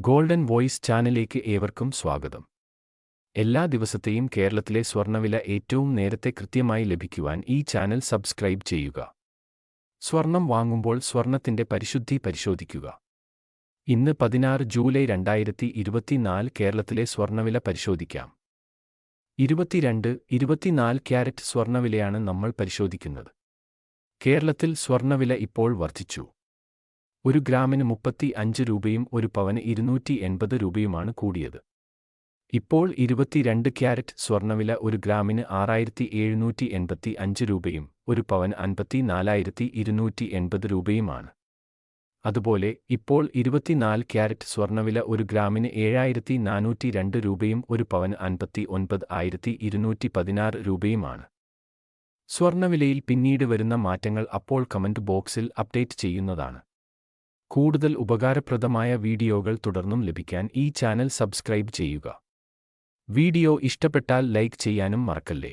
Golden voice ചാനലിലേക്ക് ഏവർക്കും സ്വാഗതം. എല്ലാ ദിവസത്തെയും കേരളത്തിലെ സ്വർണവില ഏറ്റവും നേരത്തെ കൃത്യമായി ലഭിക്കുവാൻ ഈ ചാനൽ സബ്സ്ക്രൈബ് ചെയ്യുക. സ്വർണം വാങ്ങുമ്പോൾ സ്വർണത്തിന്റെ പരിശുദ്ധി പരിശോധിക്കുക. ഇന്ന് പതിനാറ് ജൂലൈ രണ്ടായിരത്തി ഇരുപത്തിനാല് കേരളത്തിലെ സ്വർണവില പരിശോധിക്കാം. ഇരുപത്തിരണ്ട് ഇരുപത്തിനാല് ക്യാരറ്റ് സ്വർണവിലയാണ് നമ്മൾ പരിശോധിക്കുന്നത്. കേരളത്തിൽ സ്വർണവില ഇപ്പോൾ വർദ്ധിച്ചു. ഒരു ഗ്രാമിന് മുപ്പത്തി അഞ്ച് രൂപയും ഒരു പവന് ഇരുന്നൂറ്റി എൺപത് രൂപയുമാണ് കൂടിയത്. ഇപ്പോൾ ഇരുപത്തിരണ്ട് ക്യാരറ്റ് സ്വർണവില ഒരു ഗ്രാമിന് ആറായിരത്തി എഴുന്നൂറ്റി എൺപത്തി അഞ്ച് രൂപയും ഒരു പവൻ അൻപത്തി നാലായിരത്തി ഇരുന്നൂറ്റി എൺപത് രൂപയുമാണ്. അതുപോലെ ഇപ്പോൾ ഇരുപത്തിനാല് ക്യാരറ്റ് സ്വർണവില ഒരു ഗ്രാമിന് ഏഴായിരത്തി നാനൂറ്റി രണ്ട് രൂപയും ഒരു പവൻ അൻപത്തി ഒൻപത് ആയിരത്തി ഇരുന്നൂറ്റി പതിനാറ് രൂപയുമാണ്. സ്വർണവിലയിൽ പിന്നീട് വരുന്ന മാറ്റങ്ങൾ അപ്പോൾ കമന്റ് ബോക്സിൽ അപ്ഡേറ്റ് ചെയ്യുന്നതാണ്. കൂടുതൽ ഉപകാരപ്രദമായ വീഡിയോകൾ തുടർന്നും ലഭിക്കാൻ ഈ ചാനൽ സബ്സ്ക്രൈബ് ചെയ്യുക. വീഡിയോ ഇഷ്ടപ്പെട്ടാൽ ലൈക്ക് ചെയ്യാനും മറക്കല്ലേ?